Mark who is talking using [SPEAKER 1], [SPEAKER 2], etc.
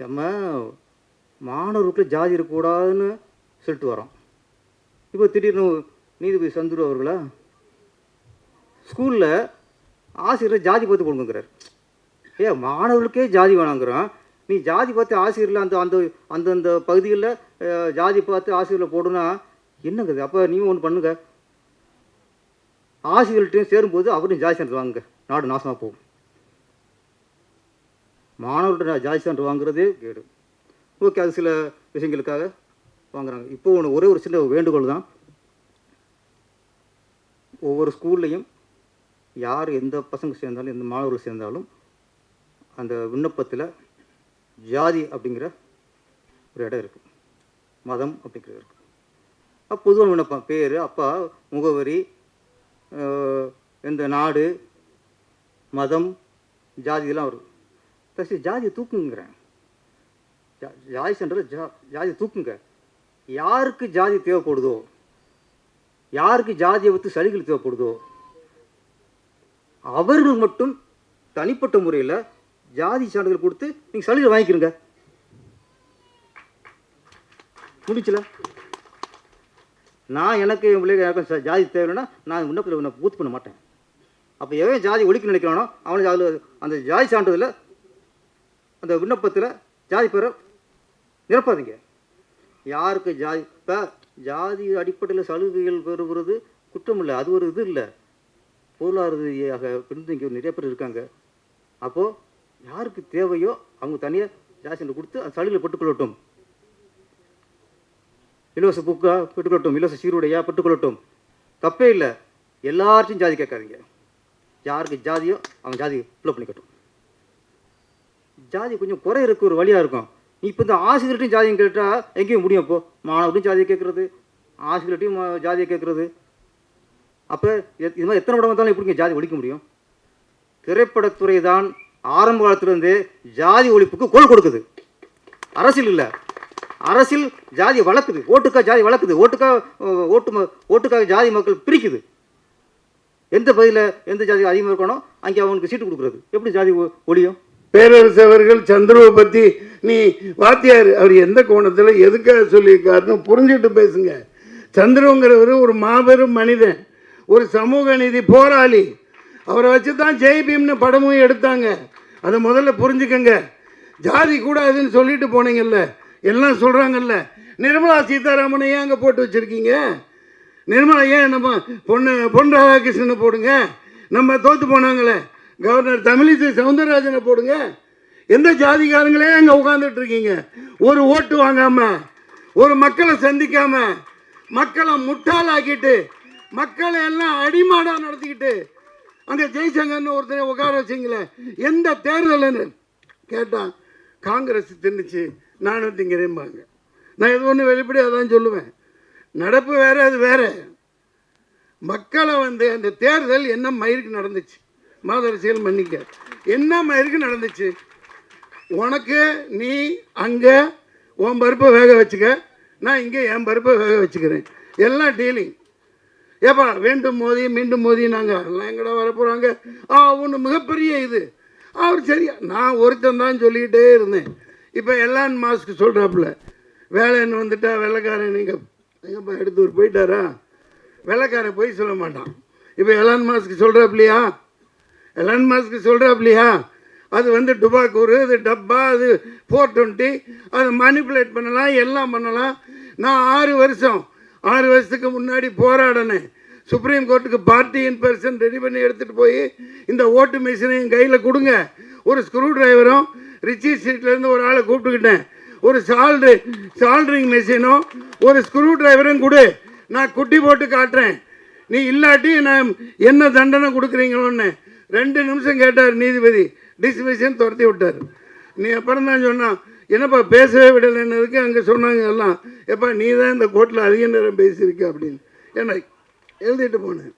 [SPEAKER 1] நம்ம மாணவர்களுக்கு ஜாதி இருக்கக்கூடாதுன்னு சொல்லிட்டு வரோம் இப்போ திடீர்னு நீதிபதி சந்துரு அவர்களா? ஸ்கூலில் ஆசிரியர் ஜாதி பார்த்து கொடுங்கிறார் ஏ மாணவர்களுக்கே ஜாதி வேணாங்கிறான். நீ ஜாதி பார்த்து ஆசிரியரில் அந்த அந்த அந்தந்த பகுதிகளில் ஜாதி பார்த்து ஆசிரியரில் போடுனா என்னங்கிறது அப்போ நீ ஒன்று பண்ணுங்க. ஆசிரியர்கள்ட்டையும் சேரும்போது அவரையும் ஜாதி சேர்ந்து வாங்க நாடு நாசமாக போகும். மாணவர்கள்ட்ட ஜாதி சான்று வாங்குறதே கேடு. ஓகே அது சில விஷயங்களுக்காக வாங்குறாங்க. இப்போ ஒன்று ஒரே ஒரு சின்ன வேண்டுகோள் தான். ஒவ்வொரு ஸ்கூல்லையும் யார் எந்த பசங்க சேர்ந்தாலும் எந்த மாணவர்கள் சேர்ந்தாலும் அந்த விண்ணப்பத்தில் ஜாதி அப்படிங்கிற ஒரு இடம் இருக்குது மதம் அப்படிங்கிறது இருக்குது அப்போ பொதுவான விண்ணப்பம் பேர் அப்பா முகவரி இந்த எந்த நாடு மதம் ஜாதி இதெல்லாம் வரும். ஃபஸ்ட்டு ஜாதியை தூக்குங்கிறேன் ஜா ஜாதி சென்டரில் ஜா ஜாதி தூக்குங்க யாருக்கு ஜாதி தேவைப்படுதோ யாருக்கு ஜாதியை வைத்து சலுகைகள் தேவைப்படுதோ அவர்கள் மட்டும் தனிப்பட்ட முறையில் ஜாதி சான்றிதழ் கொடுத்து நீங்கள் சலுகை வாங்கிக்கிறங்க முடிச்சல நான் எனக்கு என் பிள்ளைங்க யாருக்கும் ஜாதி தேவைன்னா நான் விண்ணப்பத்தில் நான் பூத் பண்ண மாட்டேன் அப்போ எவன் ஜாதி ஒழிக்க நினைக்கிறானோ அவனுக்கு அதில் அந்த ஜாதி சான்றிதழில் அந்த விண்ணப்பத்தில் ஜாதி பேரை நிரப்பாதீங்க. யாருக்கு ஜாதி இப்போ ஜாதி அடிப்படையில் சலுகைகள் பெறுகிறது குற்றம் இல்லை அது ஒரு இது இல்லை. பொருளாதார ரீதியாக பின்தங்கி நிறைய பேர் இருக்காங்க. அப்போது யாருக்கு தேவையோ அவங்க தனியாக ஜாதி சென்று கொடுத்து அந்த சலுகையில் பெற்றுக்கொள்ளட்டும். இலவச புக்கா பெற்றுக்கொள்ளட்டும் இலவச சீருடையாக பெற்றுக்கொள்ளட்டும். தப்பே இல்லை. எல்லார்ட்டையும் ஜாதி கேட்காதீங்க. யாருக்கு ஜாதியோ அவங்க ஜாதி ஃபில்லப் பண்ணிக்கட்டும். ஜாதி கொஞ்சம் குறை இருக்க ஒரு வழியாக இருக்கும். நீ இப்போ இந்த ஆசிரியர்கிட்டையும் ஜாதியும் கேட்டால் எங்கேயும் முடியும் இப்போ மாணவர்கிட்டையும் ஜாதியை கேட்குறது ஆசிரியர்கிட்டையும் ஜாதியை கேட்குறது. அப்போ இது மாதிரி எத்தனை படம் வந்தாலும் எப்படிங்க ஜாதி ஒழிக்க முடியும்? திரைப்படத்துறை தான் ஆரம்ப காலத்திலிருந்தே ஜாதி ஒழிப்புக்கு கோல் கொடுக்குது. அரசியல் இல்லை. அரசியல் ஜாதி வளர்க்குது. ஓட்டுக்காக ஜாதி வளர்க்குது. ஓட்டுக்காக ஓட்டு ம- ஓட்டுக்காக ஜாதி மக்கள் பிரிக்குது. எந்த பகுதியில் எந்த ஜாதி அதிகமாக இருக்கணும் அங்கே அவனுக்கு சீட்டு கொடுக்குறது. எப்படி ஜாதி ஒ- ஒழியும்?
[SPEAKER 2] பேரரசு அவர்கள் சந்துருவை பற்றி நீ வாத்தியார் அவர் எந்த கோணத்தில் எதுக்காக சொல்லியிருக்காருன்னு புரிஞ்சுட்டு பேசுங்க. சந்துருங்கிறவர் ஒரு மாபெரும் மனிதன் ஒரு சமூக நீதி போராளி. அவரை வச்சு தான் ஜெய்பீம்னு படமும் எடுத்தாங்க. அதை முதல்ல புரிஞ்சுக்கங்க. ஜாதி கூடாதுன்னு சொல்லிட்டு போனீங்கல்ல எல்லாம் சொல்கிறாங்கல்ல நிர்மலா சீதாராமனை ஏன் அங்கே போட்டு வச்சுருக்கீங்க? நிர்மலா ஏன் நம்ம பொண்ணு பொன் ராதாகிருஷ்ணனை போடுங்க? நம்ம தோற்று போனாங்களே. கவர்னர் தமிழிசை சவுந்தரராஜனை போடுங்க. எந்த ஜாதிகாரங்களே அங்கே உட்காந்துட்டு இருக்கீங்க? ஒரு ஓட்டு வாங்காம ஒரு மக்களை சந்திக்காம மக்களை முட்டாளாக்கிட்டு மக்களை எல்லாம் அடிமாடாக நடத்திக்கிட்டு அங்கே ஜெய்சங்கர்னு ஒருத்தரை உட்கார வச்சிங்களே எந்த தேர்தல்னு கேட்டான் காங்கிரஸ் தின்னுச்சு நானும் திங்கிறேன்பாங்க நான் இது ஒன்று வெளிப்படையாக தான் சொல்லுவேன். நடப்பு வேறு அது வேற. மக்களை வந்து அந்த தேர்தல் என்ன மயிருக்கு நடந்துச்சு? மாதரசியல் மன்னிக்க என்ன மாதிரி நடந்துச்சு? உனக்கு நீ அங்கே உன் பருப்பை வேக வச்சுக்க. நான் இங்கே என் பருப்பை வேக வச்சுக்கிறேன். எல்லாம் டீலிங். ஏப்பா வேண்டும் மோதி மீண்டும் மோதி நாங்கள் எல்லாம் எங்கடா வரப்போகிறாங்க ஆ ஒன்று மிகப்பெரிய இது. அவர் சரியா நான் ஒருத்தன் தான் சொல்லிக்கிட்டே இருந்தேன். இப்போ எல்லான் மாஸ்க்கு சொல்கிறாப்புல வேலைன்னு வந்துட்டா வெள்ளைக்காரன் நீங்கள் எங்கப்பா எடுத்து ஒரு போயிட்டாரா? வெள்ளைக்காரன் போய் சொல்ல மாட்டான். இப்போ எலான் மாஸ்க்கு சொல்கிறாப்புலையா எலான் மாஸ்க்கு சொல்கிறாப்லையா அது வந்து டுபாக்கூர் அது டப்பா அது ஃபோர் டுவெண்ட்டி அதை மேனிப்புலேட் பண்ணலாம் எல்லாம் பண்ணலாம். நான் ஆறு வருஷம் ஆறு வருஷத்துக்கு முன்னாடி போராடினேன். சுப்ரீம் கோர்ட்டுக்கு பார்ட்டி இன் பர்சன் ரெடி பண்ணி எடுத்துகிட்டு போய் இந்த ஓட்டு மிஷினையும் கையில் கொடுங்க. ஒரு ஸ்க்ரூ டிரைவரும் ரிச்சி ஸ்ட்ரீட்லேருந்து ஒரு ஆளை கூப்பிட்டுக்கிட்டேன். ஒரு சால்ட்ரு சால்ட்ரிங் மிஷினும் ஒரு ஸ்க்ரூ டிரைவரும் கொடு. நான் குட்டி போட்டு காட்டுறேன். நீ இல்லாட்டி நான் என்ன தண்டனை கொடுக்குறீங்களோன்னு. ரெண்டு நிமிஷம் கேட்டார் நீதிபதி. டிஸ்மிஷன் துரத்தி விட்டார். நீ அப்புறம் தான் சொன்னான் என்னப்பா பேசவே விடலைன்னதுக்கு அங்கே சொன்னாங்க எல்லாம். எப்பா நீ தான் இந்த கோர்ட்டில் அதிக நேரம் பேசியிருக்க அப்படின்னு. என்ன எழுதிட்டு போனேன்.